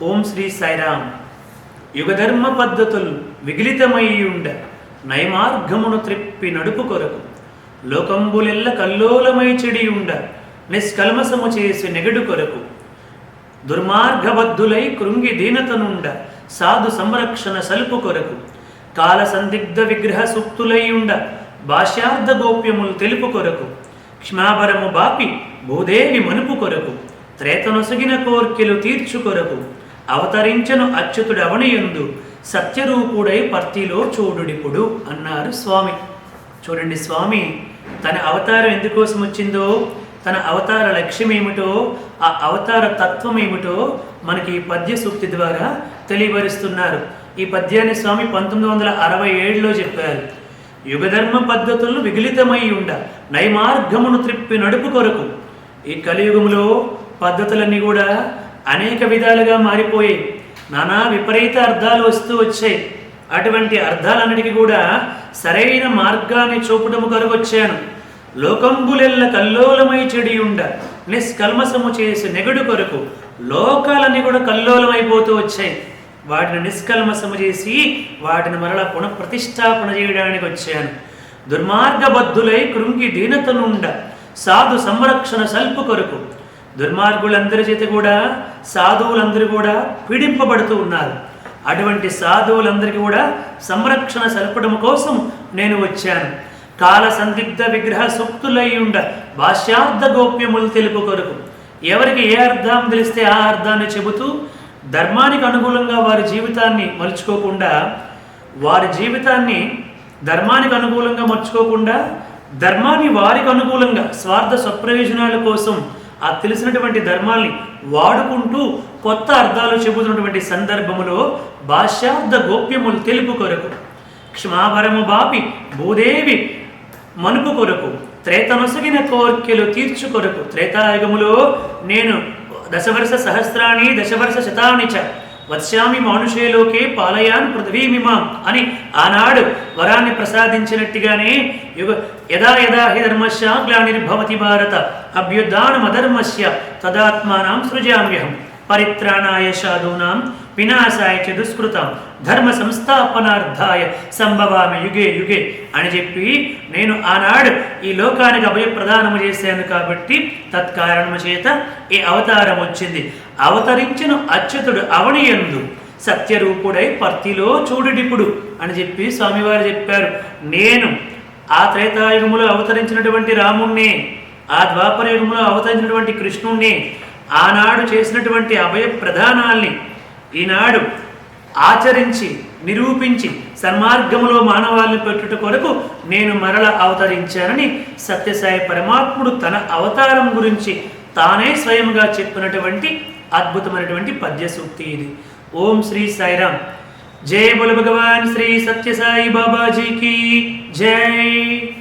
ఓం శ్రీ సాయిరామ్. యుగధర్మ పద్ధతులు విగిలితమయ్యుండ నయమార్గమును త్రిప్పి నడుపు కొరకు లోకంబులెల్ల కల్లోలమై చెడియుండ నిష్కల్మసము చేసి నెగడు కొరకు దుర్మార్గబద్ధులై కృంగి దీనతనుండ సాధు సంరక్షణ సల్పు కొరకు కాల సందిగ్ధ విగ్రహ సుప్తులైయుండ భాష్యార్థ గోప్యములు తెలుపు కొరకు క్షమాపరము బాపి భూదేవి మనుపు కొరకు త్రేతనొసగిన కోర్కెలు తీర్చు కొరకు అవతరించను అచ్యుతుడవనియందు సత్యరూపుడై పర్తిలో చూడుడిపుడు అన్నారు స్వామి. చూడండి స్వామి తన అవతారం ఎందుకోసం వచ్చిందో తన అవతార లక్ష్యం ఏమిటో ఆ అవతార తత్వం ఏమిటో మనకి ఈ పద్య సూక్తి ద్వారా తెలియపరుస్తున్నారు. ఈ పద్యాన్ని స్వామి పంతొమ్మిది వందల అరవై ఏడులో చెప్పారు. యుగధర్మ పద్ధతులు విగలితమై ఉండ నైమార్గమును త్రిప్పి నడుపు కొరకు. ఈ కలియుగంలో పద్ధతులన్నీ కూడా అనేక విధాలుగా మారిపోయాయి నానా విపరీత అర్థాలు వస్తూ వచ్చాయి. అటువంటి అర్థాలన్నిటికీ కూడా సరైన మార్గాన్ని చూపటము కొరకొచ్చాను లోకంబులెల్ల కల్లోలమై చెడి ఉండ నిష్కల్మసము చేసి నెగడు కొరకు లోకాలన్నీ కూడా కల్లోలమైపోతూ వచ్చాయి. వాటిని నిష్కల్మసము చేసి వాటిని మరలా పునఃప్రతిష్టాపన చేయడానికి వచ్చాను. దుర్మార్గబద్ధులై కృంగి దీనతనుండ సాధు సంరక్షణ సల్పు కొరకు దుర్మార్గులందరి చేత కూడా సాధువులందరూ కూడా పీడింపబడుతూ ఉన్నారు. అటువంటి సాధువులందరికీ కూడా సంరక్షణ సల్పడం కోసం నేను వచ్చాను. కాల సందిగ్ధ విగ్రహ సుక్తులయ్యుండ భాష్యార్థ గోప్యములు తెలుపు కొరకు. ఎవరికి ఏ అర్థం తెలిస్తే ఆ అర్థాన్ని చెబుతూ ధర్మానికి అనుకూలంగా వారి జీవితాన్ని మలుచుకోకుండా వారి జీవితాన్ని ధర్మానికి అనుకూలంగా మర్చుకోకుండా ధర్మాన్ని వారికి అనుకూలంగా స్వార్థ స్వప్రయోజనాల కోసం ఆ తెలిసినటువంటి ధర్మాల్ని వాడుకుంటూ కొత్త అర్థాలు చెబుతున్నటువంటి సందర్భములో భాష్యార్థ గోప్యములు తెలుపు కొరకు క్షమాభరము బాపి భూదేవి మనుపు కొరకు త్రేతనొసగిన కోర్కెలు తీర్చు కొరకు త్రేతాయుగములో నేను దశవర్ష సహస్రాణి దశవర్ష శతాని చ వత్స్యామి మానుషేలోకే పాలయాన్ పృథ్వీమిమాం అని ఆనాడు వరాన్ని ప్రసాదించినట్టుగానే యుగ యదా యదా హి ధర్మస్య గ్లానిర్భవతి భారత అభ్యుద్ధానమధర్మస్య తదాత్మానం సృజామ్యహం. పరిత్రాణాయ సాధూనాం వినాశాయ చ దుష్కృతం ధర్మ సంస్థాపనార్థాయ సంభవామి యుగే యుగే అని చెప్పి నేను ఆనాడు ఈ లోకానికి అభయప్రదానము చేశాను కాబట్టి తత్కారణము చేత ఈ అవతారం వచ్చింది. అవతరించిన అచ్యుతుడు అవనియందు సత్యరూపుడై పర్తిలో చూడుడిప్పుడు అని చెప్పి స్వామివారు చెప్పారు. నేను ఆ త్రేతాయుగములో అవతరించినటువంటి రాముణ్ణి ఆ ద్వాపర యుగంలో అవతరించినటువంటి కృష్ణుణ్ణి ఆనాడు చేసినటువంటి అభయ ప్రధానాల్ని ఈనాడు ఆచరించి నిరూపించి సన్మార్గములో మానవాళ్ళు పెట్టుట కొరకు నేను మరల అవతరించానని సత్యసాయి పరమాత్ముడు తన అవతారం గురించి తానే స్వయంగా చెప్పినటువంటి అద్భుతమైనటువంటి పద్య సూక్తి ఇది. ఓం శ్రీ సాయిరామ్. జై బుల భగవాన్ శ్రీ సత్యసాయి బాబాజీకి జై.